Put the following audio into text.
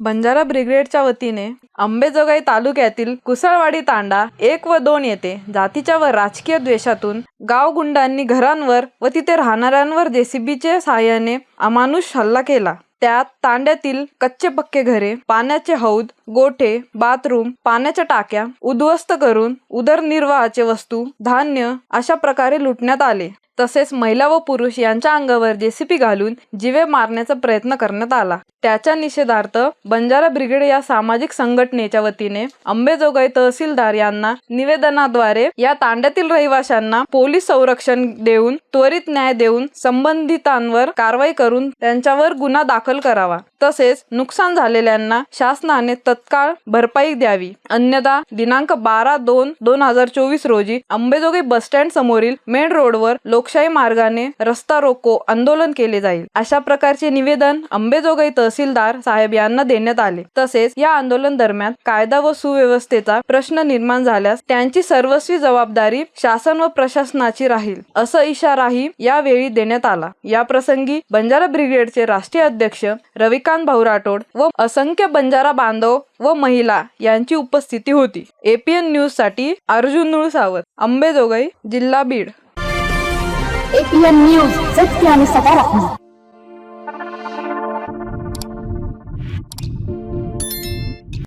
बंजारा ब्रिगेडच्या वतीने अंबेजोगाई तालुक्यातील कुसळवाडी तांडा एक व दोन येथे जातीच्या व राजकीय द्वेषातून गावगुंडांनी घरांवर व तिथे राहणाऱ्यांवर जेसीबीचे सहाय्याने अमानुष हल्ला केला. त्यात तांड्यातील कच्चे पक्के घरे पाण्याचे हौद गोठे बाथरूम पाण्याच्या टाक्या उद्ध्वस्त करून उदरनिर्वाहाचे वस्तू धान्य अशा प्रकारे लुटण्यात आले. तसेच महिला व पुरुष यांच्या अंगावर जेसीपी घालून जिवे मारण्याचा प्रयत्न करण्यात आला. त्याच्या निषेधार्थ बंजारा ब्रिगेड या सामाजिक संघटनेच्या वतीने अंबेजोगाई तहसीलदार यांना निवेदनाद्वारे या तांड्यातील रहिवाशांना पोलीस संरक्षण देऊन त्वरित न्याय देऊन संबंधितांवर कारवाई करून त्यांच्यावर गुन्हा दाखल करावा. तसेच नुकसान झालेल्यांना शासनाने तत्काळ भरपाई द्यावी. अन्यथा दिनांक बारा दोन दोन हजार चोवीस रोजी अंबेजोगाई बसस्टँड समोरील मेन रोडवर लोकशाही मार्गाने रस्ता रोको आंदोलन केले जाईल. अशा प्रकारचे निवेदन अंबेजोगाई तहसीलदार साहेब यांना देण्यात आले. तसेच या आंदोलन दरम्यान कायदा व सुव्यवस्थेचा प्रश्न निर्माण झाल्यास त्यांची सर्वस्वी जबाबदारी शासन व प्रशासनाची राहील असा इशाराही यावेळी देण्यात आला. या प्रसंगी बंजारा ब्रिगेडचे राष्ट्रीय अध्यक्ष रविकांत भाऊ राठोड व असंख्य बंजारा बांधव व महिला यांची उपस्थिती होती. एपीएन न्यूजसाठी अर्जुन नुळ सावत अंबेजोगाई जिल्हा बीड. एपीएन न्यूज सत्य आणि सकारात्मक.